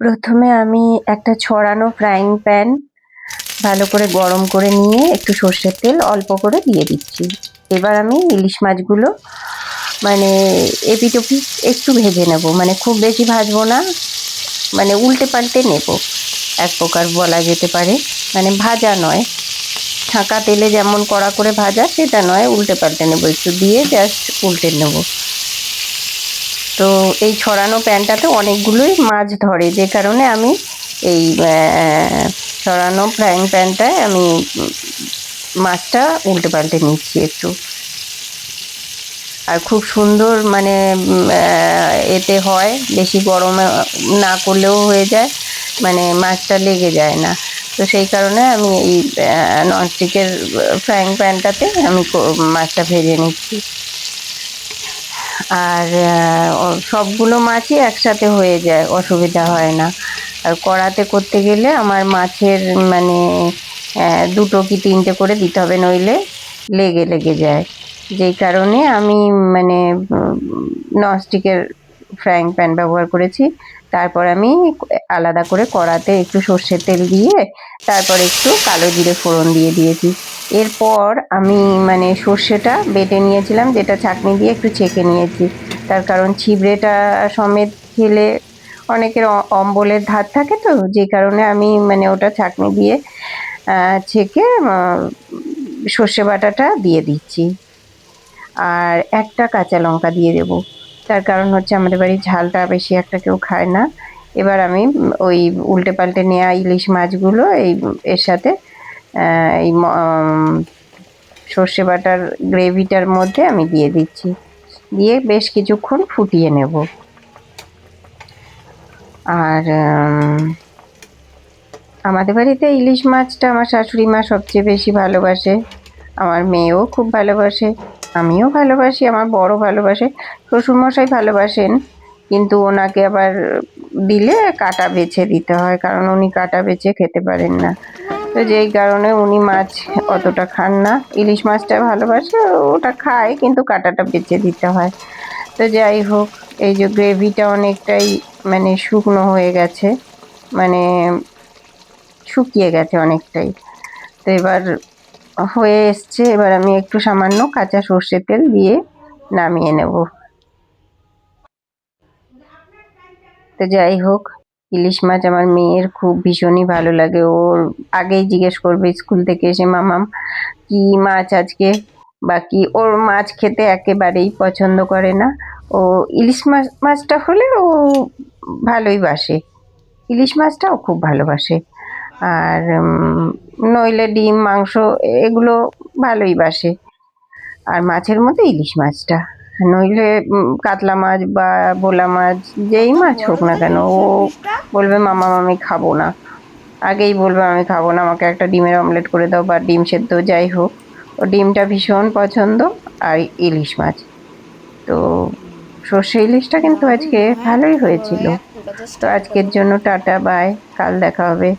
প্রথমে আমি একটা ছড়ানো ফ্রাইং প্যান ভালো করে গরম করে নিয়ে একটু সর্ষের তেল অল্প করে দিয়ে দিচ্ছি। এবার আমি ইলিশ মাছগুলো মানে এপিট ওপিট একটু ভেজে নেব। মানে খুব বেশি ভাজবো না মানে উল্টে পাল্টে নেব। এক প্রকার বলা যেতে পারে। মানে ভাজা নয়। ছাঁকা তেলে যেমন কড়া করে ভাজা, সেটা নয়। উল্টে পাল্টে নেব। একটু দিয়ে জাস্ট উল্টে নেব। তো এই ছড়ানো প্যানটাতে অনেকগুলোই মাছ ধরে, যে কারণে আমি এই ছড়ানো ফ্রাইং প্যানটায় আমি মাছটা উল্টে পাল্টে নিচ্ছি একটু। আর খুব সুন্দর মানে এতে হয়, বেশি গরমে না করলেও হয়ে যায় মানে মাছটা লেগে যায় না। তো সেই কারণে আমি এই ননস্টিকের ফ্রাইং প্যানটাতে আমি মাছটা ভেজে নিচ্ছি। আর সবগুলো মাছই একসাথে হয়ে যায়, অসুবিধা হয় না। আর কড়াতে করতে গেলে আমার মাছের মানে দুটো কি তিনটে করে দিতে হবে, নইলে লেগে লেগে যায়। যেই কারণে আমি মানে ননস্টিকের ফ্রাইং প্যান ব্যবহার করেছি। তারপর আমি আলাদা করে কড়াতে একটু সর্ষের তেল দিয়ে, তারপর একটু কালো জিরে ফোড়ন দিয়ে দিয়েছি। এরপর আমি মানে সর্ষেটা বেটে নিয়েছিলাম, যেটা ছাঁকনি দিয়ে একটু ছেঁকে নিয়েছি। তার কারণ ছিবড়েটা সমেত খেলে অনেকের অম্বলের ধার থাকে তো, যে কারণে আমি মানে ওটা ছাঁকনি দিয়ে ছেঁকে সর্ষে বাটাটা দিয়ে দিচ্ছি। আর একটা কাঁচা লঙ্কা দিয়ে দেব। তার কারণ হচ্ছে আমাদের বাড়ির ঝালটা বেশি একটা কেউ খায় না। এবার আমি ওই উল্টে পাল্টে নেওয়া ইলিশ মাছগুলো এই, এর সাথে এই সর্ষে বাটার গ্রেভিটার মধ্যে আমি দিয়ে দিচ্ছি। দিয়ে বেশ কিছুক্ষণ ফুটিয়ে নেব। আর আমাদের বাড়িতে ইলিশ মাছটা আমার শাশুড়ি মা সবচেয়ে বেশি ভালোবাসে। আমার মেয়েও খুব ভালোবাসে, আমিও ভালোবাসি, আমার বড় ভালোবাসে, শ্বশুরমশাই ভালোবাসেন। কিন্তু ওনাকে আবার দিলে কাটা বেছে দিতে হয়, কারণ উনি কাটা বেছে খেতে পারেন না। তো যেই কারণে উনি মাছ অতটা খান না। ইলিশ মাছটা ভালোবাসে, ওটা খায়, কিন্তু কাটাটা বেছে দিতে হয়। তো যাই হোক, এই যে গ্রেভিটা অনেকটাই মানে শুকনো হয়ে গেছে মানে শুকিয়ে গেছে অনেকটাই। তো এবার হয়ে এসছে, এবার আমি একটু সামান্য কাঁচা সর্ষের তেল দিয়ে নামিয়ে নেব। তো যাই হোক ইলিশ মাছ আমার মেয়ের খুব ভীষণই ভালো লাগে। ওর আগেই জিজ্ঞেস করবে স্কুল থেকে এসে, মামাম, কি মাছ আজকে? বাকি ওর মাছ খেতে একেবারেই পছন্দ করে না। ও ইলিশ মাছ মাছটা হলে ও ভালোই বাসে। ইলিশ মাছটাও খুব ভালোবাসে। আর নইলে ডিম, মাংস এগুলো ভালোই বাসে। আর মাছের মধ্যে ইলিশ মাছটা। নইলে কাতলা মাছ বা ভোলা মাছ, যেই মাছ হোক না কেন, ও বলবে, মামা, আমি খাব না। আগেই বলবে, আমি খাব না, আমাকে একটা ডিমের অমলেট করে দাও বা ডিম সেদ্ধ, যাই হোক। ও ডিমটা ভীষণ পছন্দ আর ইলিশ মাছ। তো সর্ষে ইলিশটা কিন্তু আজকে ভালোই হয়েছিল। তো আজকের জন্য টাটা, বাই। কাল দেখা হবে।